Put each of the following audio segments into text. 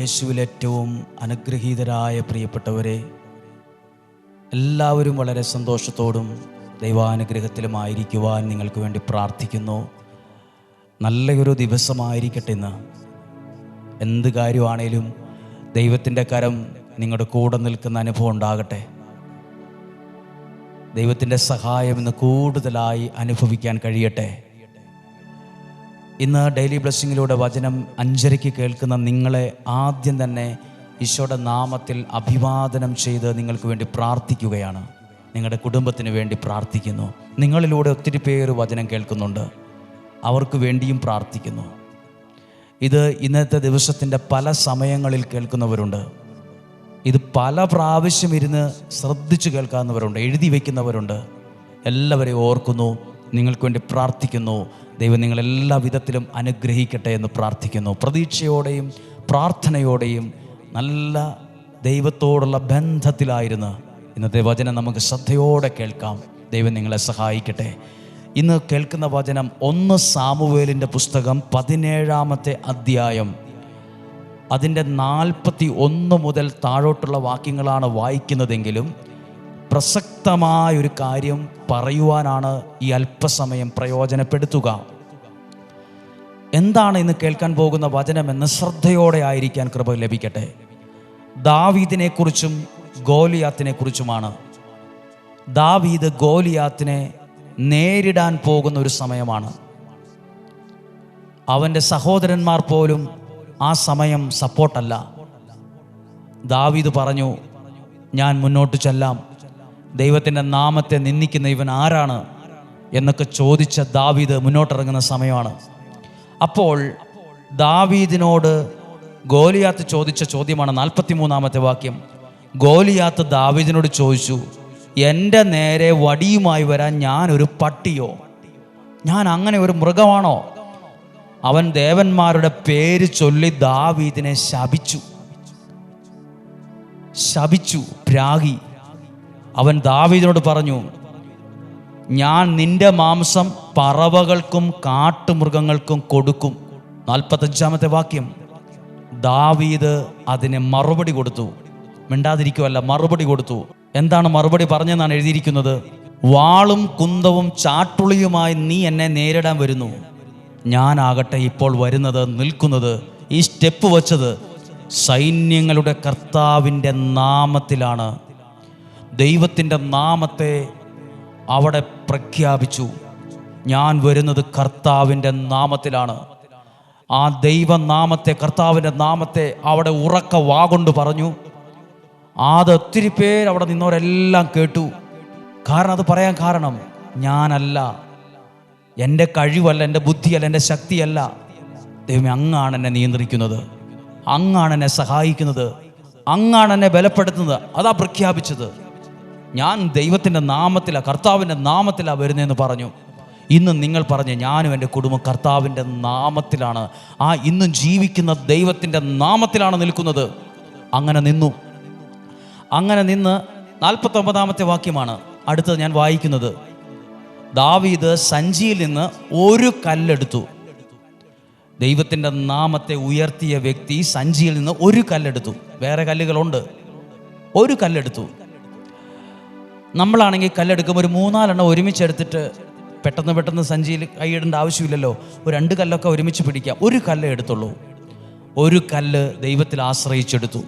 യേശുവിൽ ഏറ്റവും അനുഗ്രഹീതരായ പ്രിയപ്പെട്ടവരെ എല്ലാവരും വളരെ സന്തോഷത്തോടും ദൈവാനുഗ്രഹത്തിലുമായിരിക്കുവാൻ നിങ്ങൾക്ക് വേണ്ടി പ്രാർത്ഥിക്കുന്നു. നല്ലൊരു ദിവസമായിരിക്കട്ടെ ഇന്ന്. എന്ത് കാര്യമാണേലും ദൈവത്തിന്റെ കരം നിങ്ങളുടെ കൂടെ നിൽക്കുന്ന അനുഭവം ഉണ്ടാകട്ടെ. ദൈവത്തിന്റെ സഹായം ഇന്ന് കൂടുതലായി അനുഭവിക്കാൻ കഴിയട്ടെ. ഇന്ന് ഡെയിലി ബ്ലെസ്സിങ്ങിലൂടെ വചനം അഞ്ചരയ്ക്ക് കേൾക്കുന്ന നിങ്ങളെ ആദ്യം തന്നെ ഈശോയുടെ നാമത്തിൽ അഭിവാദനം ചെയ്ത് നിങ്ങൾക്ക് വേണ്ടി പ്രാർത്ഥിക്കുകയാണ്. നിങ്ങളുടെ കുടുംബത്തിന് വേണ്ടി പ്രാർത്ഥിക്കുന്നു. നിങ്ങളിലൂടെ ഒത്തിരി പേർ വചനം കേൾക്കുന്നുണ്ട്. അവർക്ക് വേണ്ടിയും പ്രാർത്ഥിക്കുന്നു. ഇത് ഇന്നത്തെ ദിവസത്തിന്റെ പല സമയങ്ങളിൽ കേൾക്കുന്നവരുണ്ട്. ഇത് പല പ്രാവശ്യം ഇരുന്ന് ശ്രദ്ധിച്ചു കേൾക്കാവുന്നവരുണ്ട്. എഴുതി വയ്ക്കുന്നവരുണ്ട്. എല്ലാവരെയും ഓർക്കുന്നു. നിങ്ങൾക്ക് വേണ്ടി പ്രാർത്ഥിക്കുന്നു. ദൈവം നിങ്ങളെല്ലാ വിധത്തിലും അനുഗ്രഹിക്കട്ടെ എന്ന് പ്രാർത്ഥിക്കുന്നു. പ്രതീക്ഷയോടെയും പ്രാർത്ഥനയോടെയും നല്ല ദൈവത്തോടുള്ള ബന്ധത്തിലായിരുന്നു ഇന്നത്തെ വചനം നമുക്ക് ശ്രദ്ധയോടെ കേൾക്കാം. ദൈവം നിങ്ങളെ സഹായിക്കട്ടെ. ഇന്ന് കേൾക്കുന്ന വചനം ഒന്ന് സാമുവേലിന്റെ പുസ്തകം പതിനേഴാമത്തെ അധ്യായം. അതിന്റെ നാൽപ്പത്തി ഒന്ന് മുതൽ താഴോട്ടുള്ള വാക്യങ്ങളാണ് വായിക്കുന്നതെങ്കിലും പ്രസക്തമായ ഒരു കാര്യം പറയുവാനാണ് ഈ അല്പസമയം പ്രയോജനപ്പെടുത്തുക. എന്താണ് ഇന്ന് കേൾക്കാൻ പോകുന്ന വചനം വചനമെന്ന് ശ്രദ്ധയോടെ ആയിരിക്കാൻ കൃപ ലഭിക്കട്ടെ. ദാവീദിനെക്കുറിച്ചും ഗോലിയാത്തിനെക്കുറിച്ചുമാണ്. ദാവീദ് ഗോലിയാത്തിനെ നേരിടാൻ പോകുന്ന ഒരു സമയമാണ്. അവന്റെ സഹോദരന്മാർ പോലും ആ സമയം സപ്പോർട്ടല്ല. ദാവീദ് പറഞ്ഞു ഞാൻ മുന്നോട്ട് ചെല്ലാം. ദൈവത്തിന്റെ നാമത്തെ നിന്ദിക്കുന്ന ഇവൻ ആരാണ് എന്നൊക്കെ ചോദിച്ച ദാവീദ് മുന്നോട്ടിറങ്ങുന്ന സമയമാണ്. അപ്പോൾ ദാവീദിനോട് ഗോലിയാത്ത് ചോദിച്ച ചോദ്യമാണ് നാൽപ്പത്തി മൂന്നാമത്തെ വാക്യം. ഗോലിയാത്ത് ദാവീദിനോട് ചോദിച്ചു എന്റെ നേരെ വടിയുമായി വരാൻ ഞാനൊരു പട്ടിയോ? ഞാൻ അങ്ങനെ ഒരു മൃഗമാണോ? അവൻ ദേവന്മാരുടെ പേര് ചൊല്ലി ദാവീദിനെ ശപിച്ചു. ശപിച്ചു പ്രാഗി. അവൻ ദാവീദിനോട് പറഞ്ഞു ഞാൻ നിന്റെ മാംസം പറവകൾക്കും കാട്ടുമൃഗങ്ങൾക്കും കൊടുക്കും. നാൽപ്പത്തഞ്ചാമത്തെ വാക്യം. ദാവീദ് അതിന് മറുപടി കൊടുത്തു. മിണ്ടാതിരിക്കുമല്ല മറുപടി കൊടുത്തു. എന്താണ് മറുപടി പറഞ്ഞെന്നാണ് എഴുതിയിരിക്കുന്നത്? വാളും കുന്തവും ചാട്ടുളിയുമായി നീ എന്നെ നേരിടാൻ വരുന്നു. ഞാനാകട്ടെ ഇപ്പോൾ വരുന്നത് നിൽക്കുന്നത് ഈ സ്റ്റെപ്പ് വച്ചത് സൈന്യങ്ങളുടെ കർത്താവിന്റെ നാമത്തിലാണ്. ദൈവത്തിന്റെ നാമത്തെ അവിടെ പ്രഖ്യാപിച്ചു. ഞാൻ വരുന്നത് കർത്താവിന്റെ നാമത്തിലാണ്. ആ ദൈവനാമത്തെ കർത്താവിന്റെ നാമത്തെ അവിടെ ഉറക്ക വാഗൊണ്ട് പറഞ്ഞു. അത് ഒത്തിരി പേര് അവിടെ നിന്നവരെല്ലാം കേട്ടു. കാരണം അത് പറയാൻ കാരണം ഞാനല്ല. എന്റെ കഴിവല്ല എന്റെ ബുദ്ധിയല്ല എന്റെ ശക്തിയല്ല. ദൈവമേ അങ്ങാണ് എന്നെ നിയന്ത്രിക്കുന്നത്. അങ്ങാണ് എന്നെ സഹായിക്കുന്നത്. അങ്ങാണ് എന്നെ ബലപ്പെടുത്തുന്നത്. അതാ പ്രഖ്യാപിച്ചത്. ഞാൻ ദൈവത്തിന്റെ നാമത്തിലാണ് കർത്താവിന്റെ നാമത്തിലാണ് വരുന്നതെന്ന് പറഞ്ഞു. ഇന്ന് നിങ്ങൾ പറഞ്ഞ് ഞാനും എന്റെ കുടുംബം കർത്താവിന്റെ നാമത്തിലാണ്. ആ ഇന്നും ജീവിക്കുന്ന ദൈവത്തിന്റെ നാമത്തിലാണ് നിൽക്കുന്നത്. അങ്ങനെ നിന്നു. അങ്ങനെ നിന്ന് നാൽപ്പത്തൊമ്പതാമത്തെ വാക്യമാണ് അടുത്തത് ഞാൻ വായിക്കുന്നത്. ദാവീദ് സഞ്ചിയിൽ നിന്ന് ഒരു കല്ലെടുത്തു. ദൈവത്തിന്റെ നാമത്തെ ഉയർത്തിയ വ്യക്തി സഞ്ചിയിൽ നിന്ന് ഒരു കല്ലെടുത്തു. വേറെ കല്ലുകളുണ്ട്. ഒരു കല്ലെടുത്തു. നമ്മളാണെങ്കിൽ കല്ലെടുക്കുമ്പോൾ ഒരു മൂന്നാലെണ്ണം ഒരുമിച്ചെടുത്തിട്ട് പെട്ടെന്ന് പെട്ടെന്ന് സഞ്ചിയിൽ കൈയിടേണ്ട ആവശ്യമില്ലല്ലോ. ഒരു രണ്ട് കല്ലൊക്കെ ഒരുമിച്ച് പിടിക്കാം. ഒരു കല്ല് എടുത്തുള്ളൂ. ഒരു കല്ല് ദൈവത്തിൽ ആശ്രയിച്ചെടുത്തു.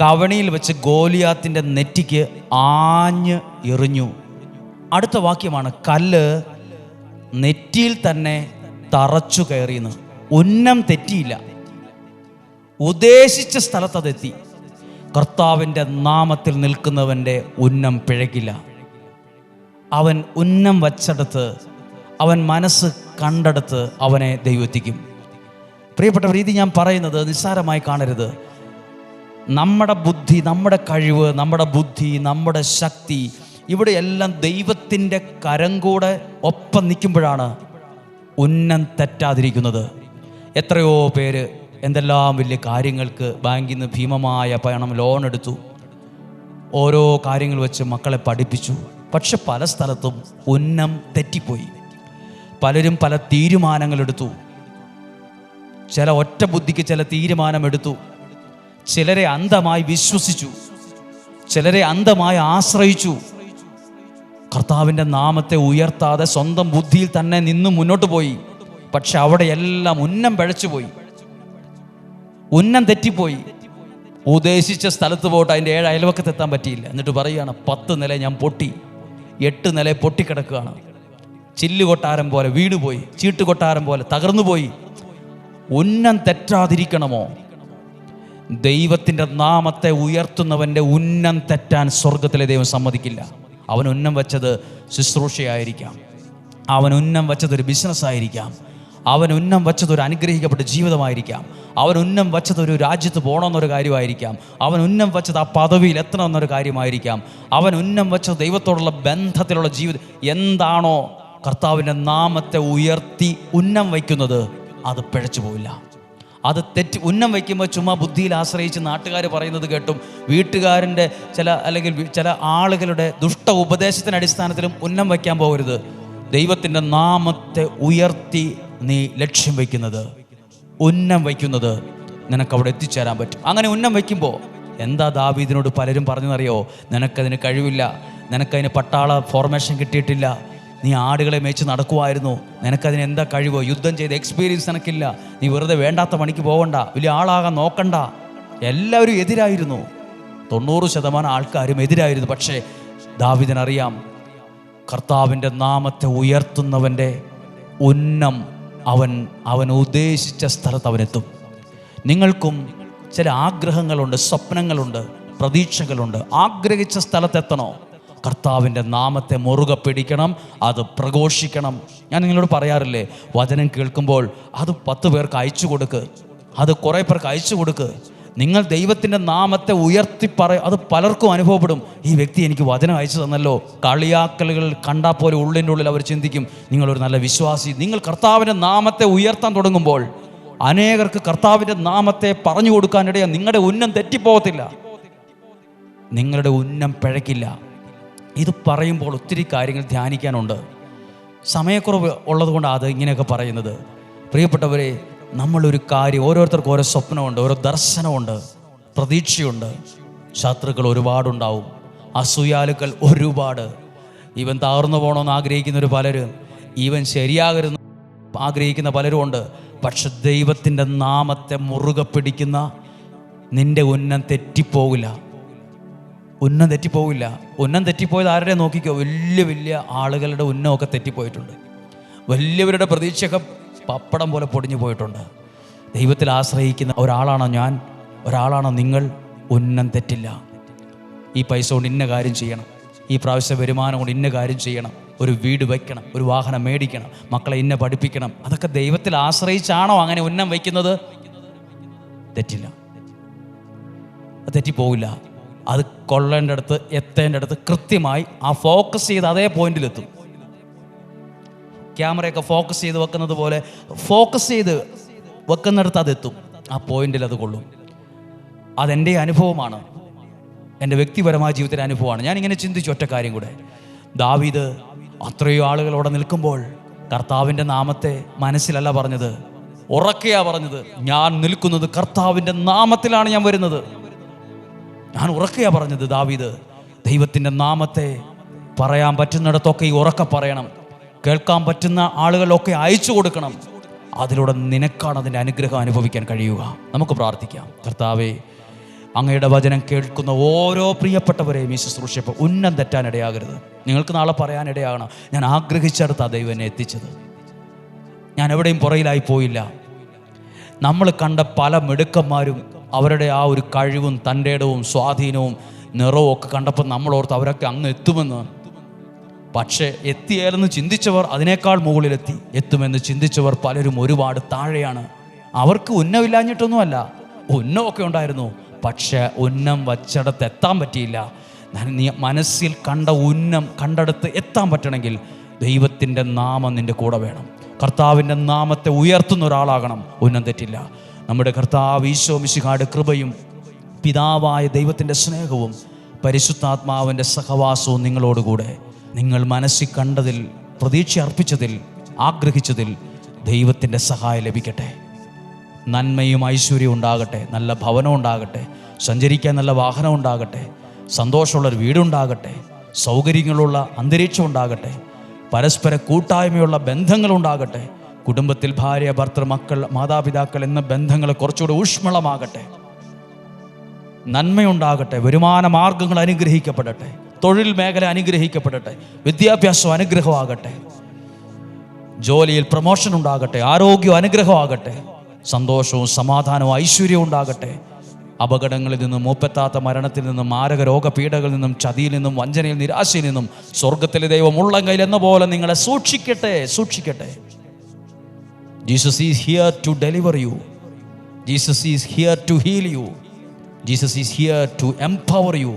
കവണിയിൽ വെച്ച് ഗോലിയാത്തിന്റെ നെറ്റിക്ക് ആഞ്ഞ് എറിഞ്ഞു. അടുത്ത വാക്യമാണ് കല്ല് നെറ്റിയിൽ തന്നെ തറച്ചു കയറിയെന്ന്. ഉന്നം തെറ്റിയില്ല. ഉദ്ദേശിച്ച സ്ഥലത്ത് അതെത്തി. കർത്താവിന്റെ നാമത്തിൽ നിൽക്കുന്നവന്റെ ഉന്നം പിഴകില്ല. അവൻ ഉന്നം വച്ചെടുത്ത് അവൻ മനസ്സ് കണ്ടെടുത്ത് അവനെ ദൈവത്തിക്കും. പ്രിയപ്പെട്ട രീതി ഞാൻ പറയുന്നത് നിസ്സാരമായി കാണരുത്. നമ്മുടെ ബുദ്ധി നമ്മുടെ കഴിവ് നമ്മുടെ ബുദ്ധി നമ്മുടെ ശക്തി ഇവിടെയെല്ലാം ദൈവത്തിന്റെ കരം കൂടെ ഒപ്പം നിൽക്കുമ്പോഴാണ് ഉന്നം തെറ്റാതിരിക്കുന്നത്. എത്രയോ പേര് എന്തെല്ലാം വലിയ കാര്യങ്ങൾക്ക് ബാങ്കിൽ നിന്ന് ഭീമമായ പണം ലോൺ എടുത്തു. ഓരോ കാര്യങ്ങൾ വെച്ച് മക്കളെ പഠിപ്പിച്ചു. പക്ഷെ പല സ്ഥലത്തും ഉന്നം തെറ്റിപ്പോയി. പലരും പല തീരുമാനങ്ങളെടുത്തു ചില ഒറ്റ ബുദ്ധിക്ക് ചില തീരുമാനമെടുത്തു ചിലരെ അന്ധമായി വിശ്വസിച്ചു. ചിലരെ അന്ധമായി ആശ്രയിച്ചു. കർത്താവിന്റെ നാമത്തെ ഉയർത്താതെ സ്വന്തം ബുദ്ധിയിൽ തന്നെ നിന്ന് മുന്നോട്ട് പോയി. പക്ഷെ അവിടെയെല്ലാം ഉന്നം പിഴച്ചുപോയി. ഉന്നം തെറ്റിപ്പോയി. ഉദ്ദേശിച്ച സ്ഥലത്ത് പോയിട്ട് അതിന്റെ ഏഴ് അയൽവക്കത്ത് എത്താൻ പറ്റിയില്ല. എന്നിട്ട് പറയുകയാണ് പത്ത് നില ഞാൻ പൊട്ടി. എട്ട് നില പൊട്ടിക്കിടക്കുകയാണ്. ചില്ല് കൊട്ടാരം പോലെ വീട് പോയി ചീട്ട് കൊട്ടാരം പോലെ തകർന്നു പോയി ഉന്നം തെറ്റാതിരിക്കണമോ? ദൈവത്തിന്റെ നാമത്തെ ഉയർത്തുന്നവന്റെ ഉന്നം തെറ്റാൻ സ്വർഗത്തിലെ ദൈവം സമ്മതിക്കില്ല. അവൻ ഉന്നം വെച്ചത് ശുശ്രൂഷയായിരിക്കാം. അവൻ ഉന്നം വെച്ചത് ഒരു ബിസിനസ് ആയിരിക്കാം അവൻ ഉന്നം വച്ചത് ഒരു അനുഗ്രഹിക്കപ്പെട്ട ജീവിതമായിരിക്കാം. അവൻ ഉന്നം വച്ചത് ഒരു രാജ്യത്ത് പോകണമെന്നൊരു കാര്യമായിരിക്കാം. അവൻ ഉന്നം വച്ചത് ആ പദവിയിൽ എത്തണമെന്നൊരു കാര്യമായിരിക്കാം. അവൻ ഉന്നം വച്ചത് ദൈവത്തോടുള്ള ബന്ധത്തിലുള്ള ജീവിതം എന്താണോ കർത്താവിന്റെ നാമത്തെ ഉയർത്തി ഉന്നം വയ്ക്കുന്നത് അത് പിഴച്ചു പോവില്ല. അത് തെറ്റ് ഉന്നം വയ്ക്കുമ്പോൾ ചുമ്മാ ബുദ്ധിയിൽ ആശ്രയിച്ച് നാട്ടുകാർ പറയുന്നത് കേട്ടും വീട്ടുകാരന്റെ ചില അല്ലെങ്കിൽ ചില ആളുകളുടെ ദുഷ്ട ഉപദേശത്തിന്റെ അടിസ്ഥാനത്തിലും ഉന്നം വയ്ക്കാൻ പോകരുത്. ദൈവത്തിന്റെ നാമത്തെ ഉയർത്തി നീ ലക്ഷ്യം വയ്ക്കുന്നത് ഉന്നം വയ്ക്കുന്നത് നിനക്ക് അവിടെ എത്തിച്ചേരാൻ പറ്റും. അങ്ങനെ ഉന്നം വയ്ക്കുമ്പോൾ എന്താ ദാവീദിനോട് പലരും പറഞ്ഞെന്നറിയോ നിനക്കതിന് കഴിവില്ല നിനക്കതിന് പട്ടാള ഫോർമേഷൻ കിട്ടിയിട്ടില്ല നീ ആടുകളെ മേച്ച് നടക്കുമായിരുന്നു നിനക്കതിന് എന്താ കഴിവ്? യുദ്ധം ചെയ്ത് എക്സ്പീരിയൻസ് നിനക്കില്ല നീ വെറുതെ വേണ്ടാത്ത പണിക്ക് പോകണ്ട വലിയ ആളാകാൻ നോക്കണ്ട. എല്ലാവരും എതിരായിരുന്നു. തൊണ്ണൂറ് ശതമാനം ആൾക്കാരും എതിരായിരുന്നു. പക്ഷേ ദാവിദിനറിയാം കർത്താവിന്റെ നാമത്തെ ഉയർത്തുന്നവന്റെ ഉന്നം അവൻ അവൻ ഉദ്ദേശിച്ച സ്ഥലത്ത് അവനെത്തും. നിങ്ങൾക്കും ചില ആഗ്രഹങ്ങളുണ്ട് സ്വപ്നങ്ങളുണ്ട് പ്രതീക്ഷകളുണ്ട്. ആഗ്രഹിച്ച സ്ഥലത്തെത്തണോ? കർത്താവിന്റെ നാമത്തെ മുറുകെ പിടിക്കണം അത് പ്രഘോഷിക്കണം. ഞാൻ നിങ്ങളോട് പറയാറില്ലേ വചനം കേൾക്കുമ്പോൾ അത് പത്ത് പേർക്ക് അയച്ചു കൊടുക്ക്. അത് കുറേ പേർക്ക് അയച്ചു കൊടുക്ക്. നിങ്ങൾ ദൈവത്തിന്റെ നാമത്തെ ഉയർത്തി പറ അത് പലർക്കും അനുഭവപ്പെടും. ഈ വ്യക്തി എനിക്ക് വചനം അയച്ചു തന്നല്ലോ. കളിയാക്കലുകൾ കണ്ടാൽ പോലെ ഉള്ളിന്റെ ഉള്ളിൽ അവർ ചിന്തിക്കും. നിങ്ങളൊരു നല്ല വിശ്വാസി. നിങ്ങൾ കർത്താവിന്റെ നാമത്തെ ഉയർത്താൻ തുടങ്ങുമ്പോൾ അനേകർക്ക് കർത്താവിന്റെ നാമത്തെ പറഞ്ഞു കൊടുക്കാനിടയാ നിങ്ങളുടെ ഉന്നം തെറ്റിപ്പോകത്തില്ല. നിങ്ങളുടെ ഉന്നം പിഴക്കില്ല ഇത് പറയുമ്പോൾ ഒത്തിരി കാര്യങ്ങൾ ധ്യാനിക്കാനുണ്ട്. സമയക്കുറവ് ഉള്ളതുകൊണ്ടാണ് അത് ഇങ്ങനെയൊക്കെ പറയുന്നത്. പ്രിയപ്പെട്ടവരെ നമ്മളൊരു കാര്യം ഓരോരുത്തർക്കും ഓരോ സ്വപ്നമുണ്ട് ഓരോ ദർശനമുണ്ട് പ്രതീക്ഷയുണ്ട്. ശത്രുക്കൾ ഒരുപാടുണ്ടാവും അസൂയാലുക്കൾ ഒരുപാട്. ഇവൻ താഴ്ന്നു പോകണമെന്ന് ആഗ്രഹിക്കുന്നവർ പലരും ഇവൻ ശരിയാകരുന്ന് ആഗ്രഹിക്കുന്ന പലരും ഉണ്ട്. പക്ഷെ ദൈവത്തിന്റെ നാമത്തെ മുറുകെ പിടിക്കുന്ന നിന്റെ ഉന്നം തെറ്റിപ്പോകില്ല ഉന്നം തെറ്റിപ്പോവില്ല. ഉന്നം തെറ്റിപ്പോയത് ആരുടെ നോക്കിക്കോ? വലിയ വലിയ ആളുകളുടെ ഉന്നമൊക്കെ തെറ്റിപ്പോയിട്ടുണ്ട്. വലിയവരുടെ പ്രതീക്ഷയൊക്കെ പപ്പടം പോലെ പൊടിഞ്ഞു പോയിട്ടുണ്ട്. ദൈവത്തിൽ ആശ്രയിക്കുന്ന ഒരാളാണോ ഞാൻ? ഒരാളാണോ നിങ്ങൾ? ഉന്നം തെറ്റില്ല. ഈ പൈസ കൊണ്ട് ഇന്ന കാര്യം ചെയ്യണം. ഈ പ്രാവശ്യ വരുമാനം കൊണ്ട് ഇന്ന കാര്യം ചെയ്യണം. ഒരു വീട് വയ്ക്കണം ഒരു വാഹനം മേടിക്കണം മക്കളെ ഇന്ന പഠിപ്പിക്കണം. അതൊക്കെ ദൈവത്തിൽ ആശ്രയിച്ചാണോ അങ്ങനെ ഉന്നം വയ്ക്കുന്നത്? തെറ്റില്ല. അത് തെറ്റിപ്പോവില്ല. അത് കൊള്ളേണ്ട അടുത്ത് എത്തേണ്ട അടുത്ത് കൃത്യമായി ആ ഫോക്കസ് ചെയ്ത് അതേ പോയിന്റിലെത്തും ക്യാമറയൊക്കെ ഫോക്കസ് ചെയ്ത് വെക്കുന്നത് പോലെ ഫോക്കസ് ചെയ്ത് വെക്കുന്നിടത്ത് അതെത്തും ആ പോയിന്റിൽ അത് കൊള്ളും. അതെന്റെ അനുഭവമാണ്. എന്റെ വ്യക്തിപരമായ ജീവിതത്തിലെ അനുഭവമാണ്. ഞാനിങ്ങനെ ചിന്തിച്ചു ഒറ്റ കാര്യം കൂടെ. ദാവീദ് അത്രയോ ആളുകൾ അവിടെ നിൽക്കുമ്പോൾ കർത്താവിന്റെ നാമത്തെ മനസ്സിലല്ല പറഞ്ഞത്. ഉറക്കെയാ പറഞ്ഞത്. ഞാൻ നിൽക്കുന്നത് കർത്താവിന്റെ നാമത്തിലാണ് ഞാൻ വരുന്നത്. ഞാൻ ഉറക്കെയാ പറഞ്ഞത് ദാവീദ്. ദൈവത്തിന്റെ നാമത്തെ പറയാൻ പറ്റുന്നിടത്തൊക്കെ ഈ ഉറക്ക പറയണം. കേൾക്കാൻ പറ്റുന്ന ആളുകളൊക്കെ അയച്ചു കൊടുക്കണം. അതിലൂടെ നിനക്കാണ് അതിന്റെ അനുഗ്രഹം അനുഭവിക്കാൻ കഴിയുക. നമുക്ക് പ്രാർത്ഥിക്കാം. കർത്താവേ അങ്ങയുടെ വചനം കേൾക്കുന്ന ഓരോ പ്രിയപ്പെട്ടവരെയും ഈ ശുശ്രൂഷയപ്പോൾ ഉന്നം തെറ്റാനിടയാകരുത് നിങ്ങൾക്ക് നാളെ പറയാനിടയാകണം ഞാൻ ആഗ്രഹിച്ചെടുത്ത ദൈവം എന്നെ എത്തിച്ചത്. ഞാൻ എവിടെയും പുറയിലായി പോയില്ല. നമ്മൾ കണ്ട പല മിടുക്കന്മാരും അവരുടെ ആ ഒരു കഴിവും തന്റെ ഇടവും സ്വാധീനവും നിറവും ഒക്കെ കണ്ടപ്പോൾ നമ്മളോർത്ത് അവരൊക്കെ അങ്ങ് എത്തുമെന്ന് പക്ഷേ എത്തിയാലെന്ന് ചിന്തിച്ചവർ അതിനേക്കാൾ മുകളിലെത്തി. എത്തുമെന്ന് ചിന്തിച്ചവർ പലരും ഒരുപാട് താഴെയാണ്. അവർക്ക് ഉന്നമില്ലാഞ്ഞിട്ടൊന്നുമല്ല ഉന്നമൊക്കെ ഉണ്ടായിരുന്നു. പക്ഷേ ഉന്നം വച്ചിടത്ത് എത്താൻ പറ്റിയില്ല. മനസ്സിൽ കണ്ട ഉന്നം കണ്ടെടുത്ത് എത്താൻ പറ്റണമെങ്കിൽ ദൈവത്തിന്റെ നാമം നിന്റെ കൂടെ വേണം. കർത്താവിന്റെ നാമത്തെ ഉയർത്തുന്ന ഒരാളാകണം. ഉന്നം തെറ്റില്ല. നമ്മുടെ കർത്താവ് ഈശോ മിശിഹാട് കൃപയും പിതാവായ ദൈവത്തിന്റെ സ്നേഹവും പരിശുദ്ധാത്മാവിന്റെ സഹവാസവും നിങ്ങളോടുകൂടെ. നിങ്ങൾ മനസ്സിൽ കണ്ടതിൽ പ്രതീക്ഷ അർപ്പിച്ചതിൽ ആഗ്രഹിച്ചതിൽ ദൈവത്തിന്റെ സഹായം ലഭിക്കട്ടെ. നന്മയും ഐശ്വര്യവും ഉണ്ടാകട്ടെ നല്ല ഭവനം ഉണ്ടാകട്ടെ സഞ്ചരിക്കാൻ നല്ല വാഹനം ഉണ്ടാകട്ടെ സന്തോഷമുള്ളൊരു വീടുണ്ടാകട്ടെ സൗകര്യങ്ങളുള്ള അന്തരീക്ഷം ഉണ്ടാകട്ടെ പരസ്പര കൂട്ടായ്മയുള്ള ബന്ധങ്ങളുണ്ടാകട്ടെ കുടുംബത്തിൽ ഭാര്യ ഭർത്തൃ മക്കൾ മാതാപിതാക്കൾ എന്ന ബന്ധങ്ങൾ കുറച്ചുകൂടെ ഊഷ്മളമാകട്ടെ. നന്മയുണ്ടാകട്ടെ വരുമാന മാർഗങ്ങൾ അനുഗ്രഹിക്കപ്പെടട്ടെ. തൊഴിൽ മേഖല അനുഗ്രഹിക്കപ്പെടട്ടെ. വിദ്യാഭ്യാസം അനുഗ്രഹമാകട്ടെ. ജോലിയിൽ പ്രൊമോഷൻ ഉണ്ടാകട്ടെ. ആരോഗ്യം അനുഗ്രഹമാകട്ടെ. സന്തോഷവും സമാധാനവും ഐശ്വര്യവും ഉണ്ടാകട്ടെ. അപകടങ്ങളിൽ നിന്നും മൂപ്പെത്താത്ത മരണത്തിൽ നിന്നും മാരക രോഗപീഠകളിൽ നിന്നും ചതിയിൽ നിന്നും വഞ്ചനയിൽ നിരാശയിൽ നിന്നും സ്വർഗത്തിലെ ദൈവം ഉള്ളം കയ്യിൽ എന്ന പോലെ നിങ്ങളെ സൂക്ഷിക്കട്ടെ സൂക്ഷിക്കട്ടെ. Jesus is here to deliver you. Jesus is here to heal you. Jesus is here to empower you.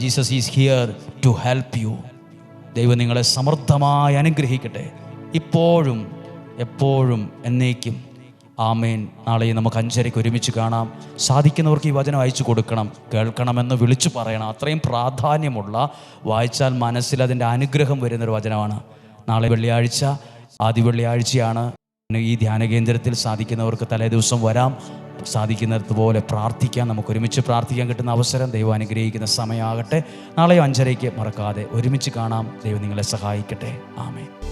Jesus is here to help you ദൈവം നിങ്ങളെ സമൃദ്ധമായി അനുഗ്രഹിക്കട്ടെ. ഇപ്പോഴും എപ്പോഴും എന്നേക്കും. ആമേൻ. നാളെ നമുക്ക് അഞ്ചരയ്ക്ക് ഒരുമിച്ച് കാണാം. സാധിക്കുന്നവർക്ക് ഈ വചനം അയച്ചു കൊടുക്കണം. കേൾക്കണമെന്ന് വിളിച്ചു പറയണം. അത്രയും പ്രാധാന്യമുള്ള വായിച്ചാൽ മനസ്സിൽ അതിന്റെ അനുഗ്രഹം വരുന്നൊരു വചനമാണ്. നാളെ വെള്ളിയാഴ്ച ആദ്യ വെള്ളിയാഴ്ചയാണ്. ഈ ധ്യാന കേന്ദ്രത്തിൽ സാധിക്കുന്നവർക്ക് തലേ ദിവസം വരാം. സാധിക്കുന്നിടത്തുപോലെ പ്രാർത്ഥിക്കാൻ നമുക്ക് ഒരുമിച്ച് പ്രാർത്ഥിക്കാൻ കിട്ടുന്ന അവസരം ദൈവം അനുഗ്രഹിക്കുന്ന സമയമാകട്ടെ. നാളെയോ അഞ്ചരയ്ക്ക് മറക്കാതെ ഒരുമിച്ച് കാണാം. ദൈവം നിങ്ങളെ സഹായിക്കട്ടെ. ആമേ